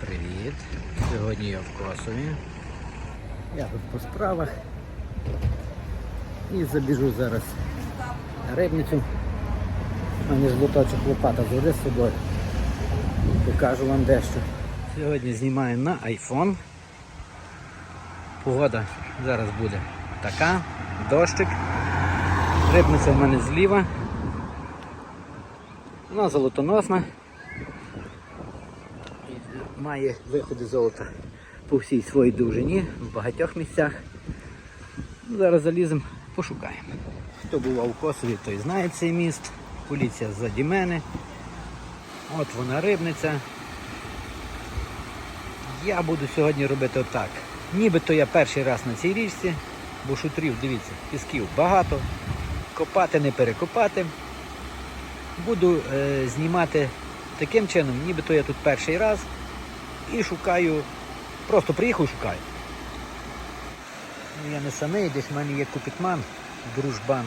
Привіт! Сьогодні я в Косові. Я тут по справах. І забіжу зараз на рибницю. У мене ж лоточок лопата завжди з собою. Покажу вам дещо. Сьогодні знімаю на iPhone. Погода зараз буде така, дощик. Рибниця в мене зліва. Вона золотоносна. Має виходи золота по всій своїй довжині, в багатьох місцях. Ну, Зараз заліземо, пошукаємо. Хто бував у Косові, той знає цей міст. Поліція ззаді мене. От вона рибниця. Я буду сьогодні робити отак. Нібито я перший раз на цій річці, бо шутрів, дивіться, пісків багато. Копати не перекопати. Буду е, знімати таким чином, нібито я тут перший раз і шукаю, просто приїхав і шукаю. Ну, я не самий, десь в мене є купітман, дружбан.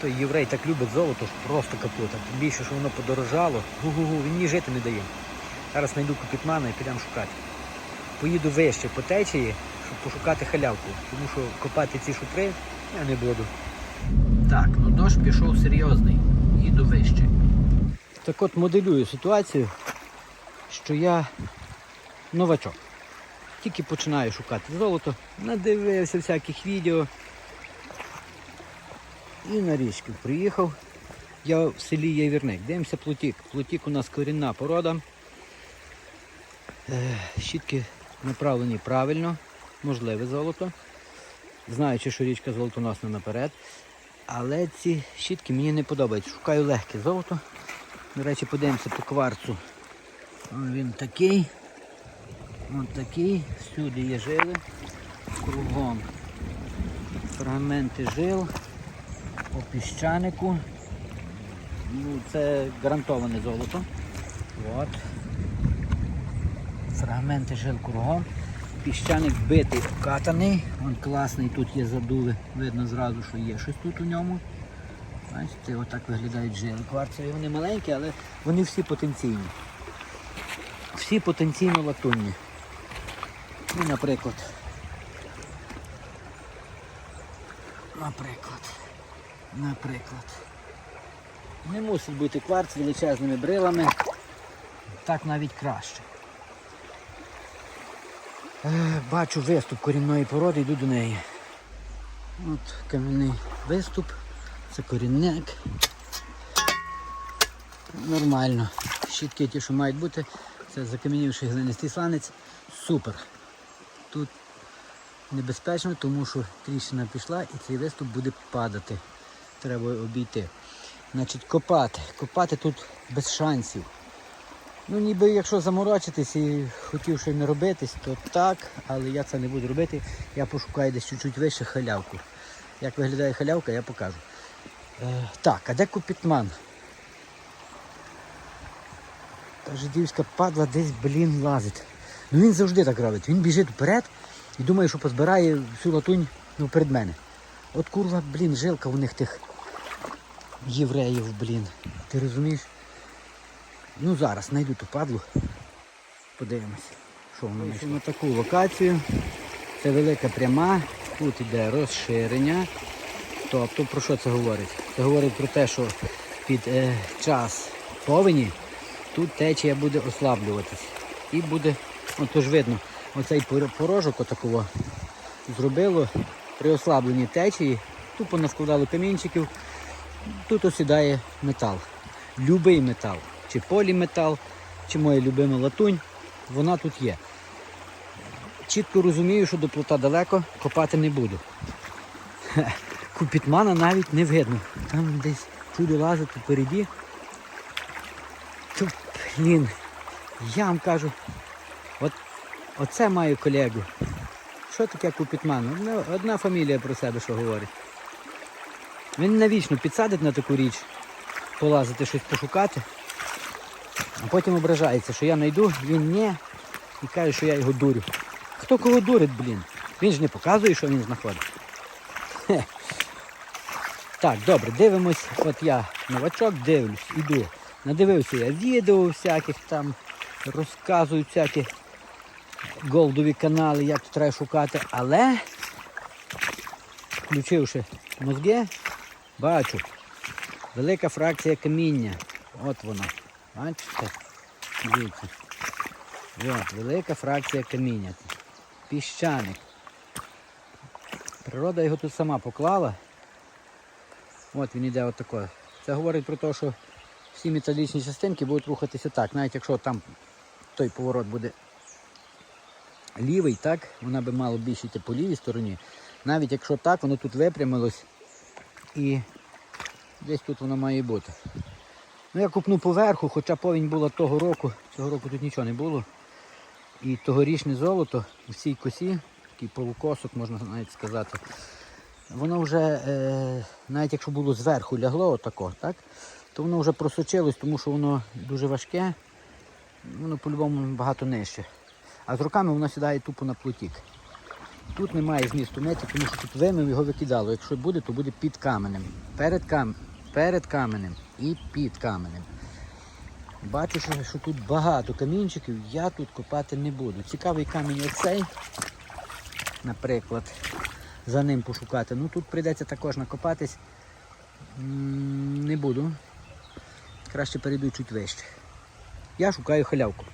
Той єврей так любить золото, що просто капута. Тим більше, що воно подорожало. Гу-гу-гу, він мені жити не дає. Зараз знайду купітмана і підемо шукати. Поїду вище по течії, щоб пошукати халявку, тому що копати ці шутри я не буду. Так, ну дощ пішов серйозний. Їду вище. Так от моделюю ситуацію, що я новачок. Тільки починаю шукати золото, надивився всяких відео. І на річку приїхав. Я в селі Явірник. Дивимося плотік. Плотік у нас корінна порода. Е, Щітки направлені правильно, можливе золото. Знаючи, що річка золотоносна наперед. Але ці щітки мені не подобаються. Шукаю легке золото. До речі, подивимося по кварцу. Він такий. Ось такий. Всюди є жили. Кругом. Фрагменти жил. По піщанику. Ну, це гарантоване золото. От. Фрагменти жил кругом. Піщаник битий, вкатаний. Він класний, тут є задуви. Видно зразу, що є щось тут у ньому. Бачите, отак виглядають жили. Кварцеві вони маленькі, але вони всі потенційні. Всі потенційно латунні. Ну, наприклад. Наприклад. Наприклад. Не мусить бути кварц величезними брилами. Так навіть краще. Е, Бачу виступ корінної породи, йду до неї. От кам'яний виступ, це корінник. Нормально. Щітки ті, що мають бути, це закам'янівший глинистий сланець. Супер. Тут небезпечно, тому що тріщина пішла і цей виступ буде падати. Треба обійти. Значить, копати. Копати тут без шансів. Ну ніби якщо заморочитись і хотів щось не робитись, то так, але я це не буду робити. Я пошукаю десь чуть-чуть вище халявку. Як виглядає халявка, я покажу. Е, так, а де купітман? Та жидівська падла десь, блін, лазить. Ну він завжди так робить. Він біжить вперед і думає, що позбирає всю латунь ну, перед мене. От курва, блін, жилка у них тих євреїв, блін. Ти розумієш? Ну зараз знайду ту падлу. Подивимось, що воно знайшло. На таку локацію. Це велика пряма, тут іде розширення. Тобто про що це говорить? Це говорить про те, що під е, час повені тут течія буде ослаблюватись. І буде, от тож видно, оцей порожок отакого зробило при ослабленні течії, тупо наскладало камінчиків, тут осідає метал. Любий метал, чи поліметал, чи моя любима латунь, вона тут є. Чітко розумію, що до плота далеко, копати не буду. Купітмана навіть не видно. Там десь чудо лазить попереді. Блін, я вам кажу, от, оце маю колегу. Що таке купітман? Одна, одна фамілія про себе що говорить. Він навічно підсадить на таку річ, полазити щось пошукати, а потім ображається, що я знайду, він ні, і каже, що я його дурю. Хто кого дурить, блін? Він ж не показує, що він знаходить. Так, добре, дивимось. От я новачок дивлюсь, іду. Надивився я відео всяких там розказують всякі голдові канали, як тут треба шукати, але включивши мозги, бачу. Велика фракція каміння. От вона. Бачите? Дивіться. От, велика фракція каміння. Піщаник. Природа його тут сама поклала. От він іде отако. Це говорить про те, що всі металічні частинки будуть рухатися так. Навіть якщо там той поворот буде лівий, так, вона би мала більше йти по лівій стороні. Навіть якщо так, воно тут випрямилось і десь тут воно має бути. Ну я купну поверху, хоча повінь була того року, цього року тут нічого не було. І тогорічне золото у цій косі, такий полукосок, можна навіть сказати, воно вже, е, навіть якщо було зверху лягло отако, так, то воно вже просочилось, тому що воно дуже важке, воно по-любому багато нижче. А з руками воно сідає тупо на плотік. Тут немає змісту мити, тому що тут вимив його викидало. Якщо буде, то буде під каменем. Перед, кам... перед каменем і під каменем. Бачу, що, що тут багато камінчиків, я тут копати не буду. Цікавий камінь оцей, наприклад, за ним пошукати. Ну тут прийдеться також накопатись. Не буду. Краще перейду чуть вище. Я шукаю халявку.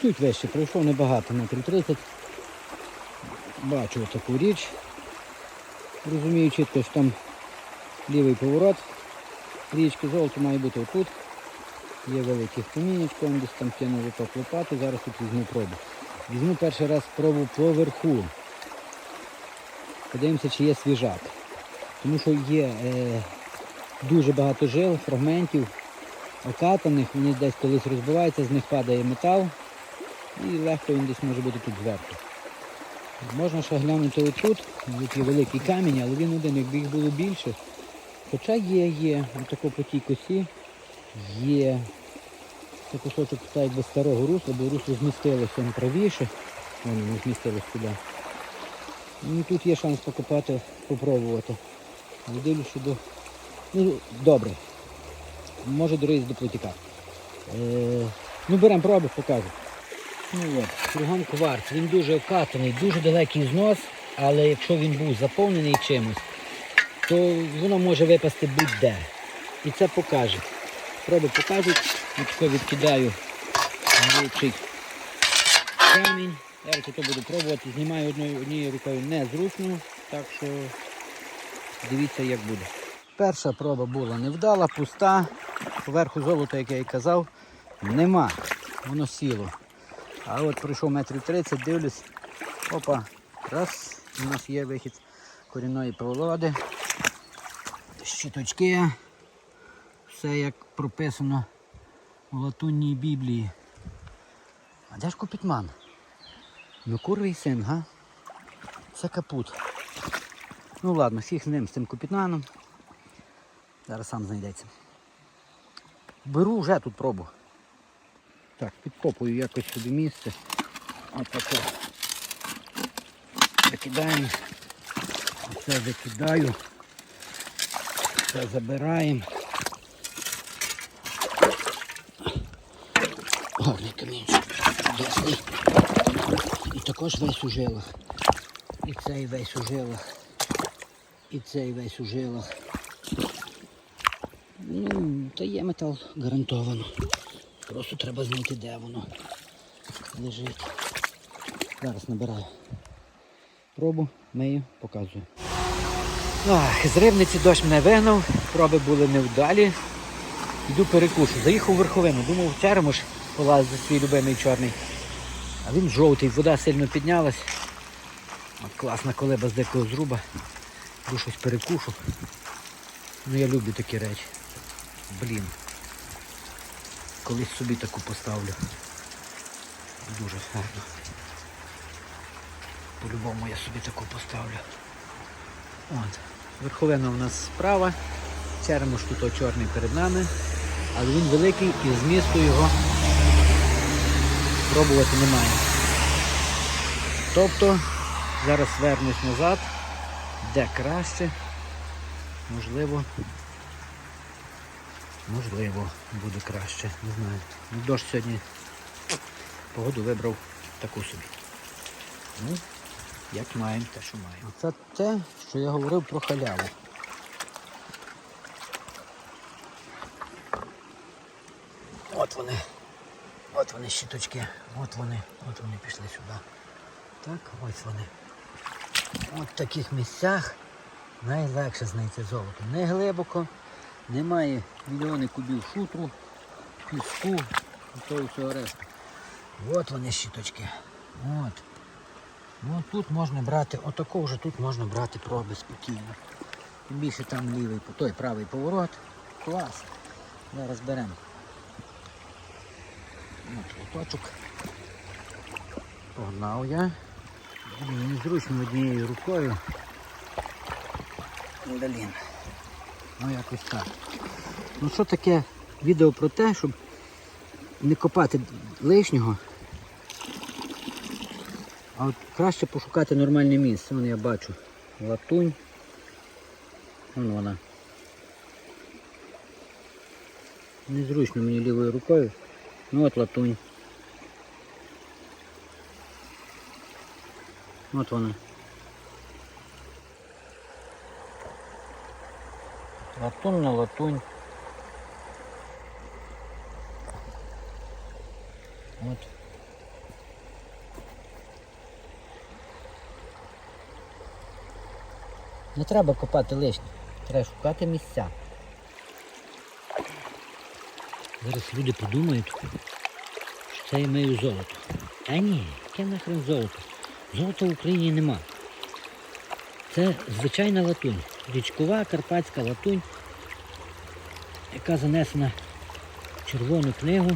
Чуть вище пройшов небагато, метрів 30. Бачу таку річ. Розумію чітко, що там лівий поворот. Річки золото має бути отут. Є великий камінечко, десь там кинув отак лопату, зараз тут візьму пробу. Візьму перший раз пробу поверху. Подивимося, чи є свіжак. Тому що є е, дуже багато жил, фрагментів, окатаних, вони десь колись розбиваються, з них падає метал і легко він десь може бути тут зверху. Можна ще глянути отут, тут є великий камінь, але він один, якби їх було більше. Хоча є, є, отако по тій косі є. Це кусочок так, якби старого русла, бо русло змістилося правіше. Воно не змістилось туди. Ну, тут є шанс покопати, попробувати. Але до... Ну, добре. Може доріз до плотіка. Е, ну беремо пробу, покажу. Ну от, кругом кварц. Він дуже окатаний, дуже далекий знос, але якщо він був заповнений чимось, то воно може випасти будь-де. І це покаже. Проби покажуть. Отако відкидаю великий камінь. Я то буду пробувати. Знімаю однією рукою незручно, так що дивіться як буде. Перша проба була невдала, пуста. Поверху золота, як я і казав, нема. Воно сіло. А от пройшов метрів 30, дивлюсь. Опа, раз, у нас є вихід корінної проводи. Щиточки. Все як прописано у латунній Біблії. А де ж купітман? Ну курвий син, га? Це капут. Ну ладно, фіг з ним, з цим капітаном. Зараз сам знайдеться. Беру вже тут пробу. Так, підкопую якось собі місце. Отако. Закидаємо. Оце закидаю. Це забираємо. Гарний камінчик. Чудесний. І також весь у жилах. І цей весь у жилах. І цей весь у жилах. Та є метал гарантовано. Просто треба знайти, де воно лежить. Зараз набираю. Пробу, мию, показую. Ах, з рибниці дощ мене вигнав, проби були невдалі. Йду перекушу. Заїхав у верховину, думав, черемош полазити свій любимий чорний. А він жовтий, вода сильно піднялась. От класна колеба з дикого зруба. Йду щось перекушу. Ну я люблю такі речі. Блін. Колись собі таку поставлю. Дуже гарно. По-любому я собі таку поставлю. От. Верховина у нас справа. Черемош тут чорний перед нами. Але він великий і змісту його пробувати немає. Тобто зараз вернусь назад, де краще, можливо, можливо, буде краще, не знаю. Ну, Дощ сьогодні погоду вибрав таку собі. Ну, як маємо, те, що маємо. Це те, що я говорив про халяву. От вони. От вони щиточки. От вони. От вони пішли сюди. Так, ось вони. От в таких місцях найлегше знайти золото. Не глибоко, немає мільйони кубів шутру, піску і того всього решту. От вони щиточки. От. Ну тут можна брати, отако вже тут можна брати проби спокійно. Тим більше там лівий, той правий поворот. Клас. Зараз беремо. От лоточок. Погнав я. Незручно однією рукою. Блін. Ну якось так. Ну що таке відео про те, щоб не копати лишнього. А от краще пошукати нормальне місце. Вон я бачу латунь. Вон вона. Незручно мені лівою рукою. Ну от латунь. От вона. Латунь на латунь. От. Не треба копати лишнє, треба шукати місця. Зараз люди подумають, що це я маю золото. А ні, яке нахрен золото? Золота в Україні нема. Це звичайна латунь. Річкова карпатська латунь, яка занесена в червону книгу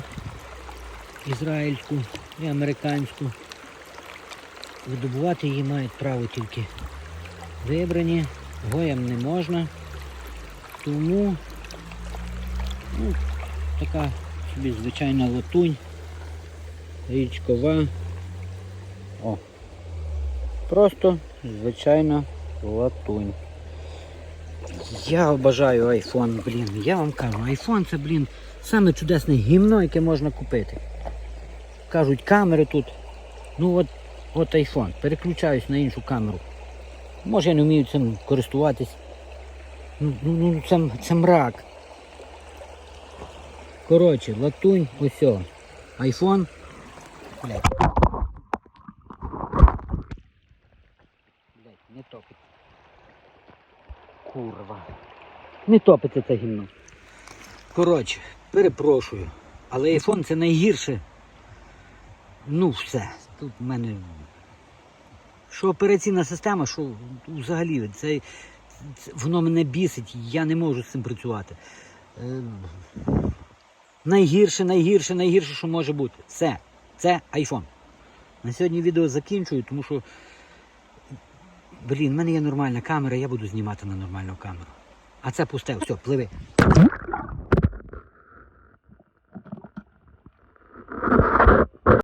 ізраїльську і американську. Видобувати її мають право тільки вибрані, гоям не можна. Тому ну, така собі звичайна латунь, річкова. О. Просто звичайна латунь. Я обожаю айфон, блін. Я вам кажу, айфон це, блін, саме чудесне гімно, яке можна купити. Кажуть, камери тут. Ну от, от айфон. Переключаюсь на іншу камеру. Може я не вмію цим користуватись. Ну, ну, ну це, це мрак. Коротше, латунь, ось. Айфон. Блять, не топить. Курва. Не топиться це гімно. Коротше, перепрошую. Але айфон це найгірше. Ну все. Тут в мене що операційна система, що взагалі це, це воно мене бісить, я не можу з цим працювати. Е, найгірше, найгірше, найгірше, що може бути. Все. Це iPhone. На сьогодні відео закінчую, тому що. Блін, в мене є нормальна камера, я буду знімати на нормальну камеру. А це пусте, все, пливи.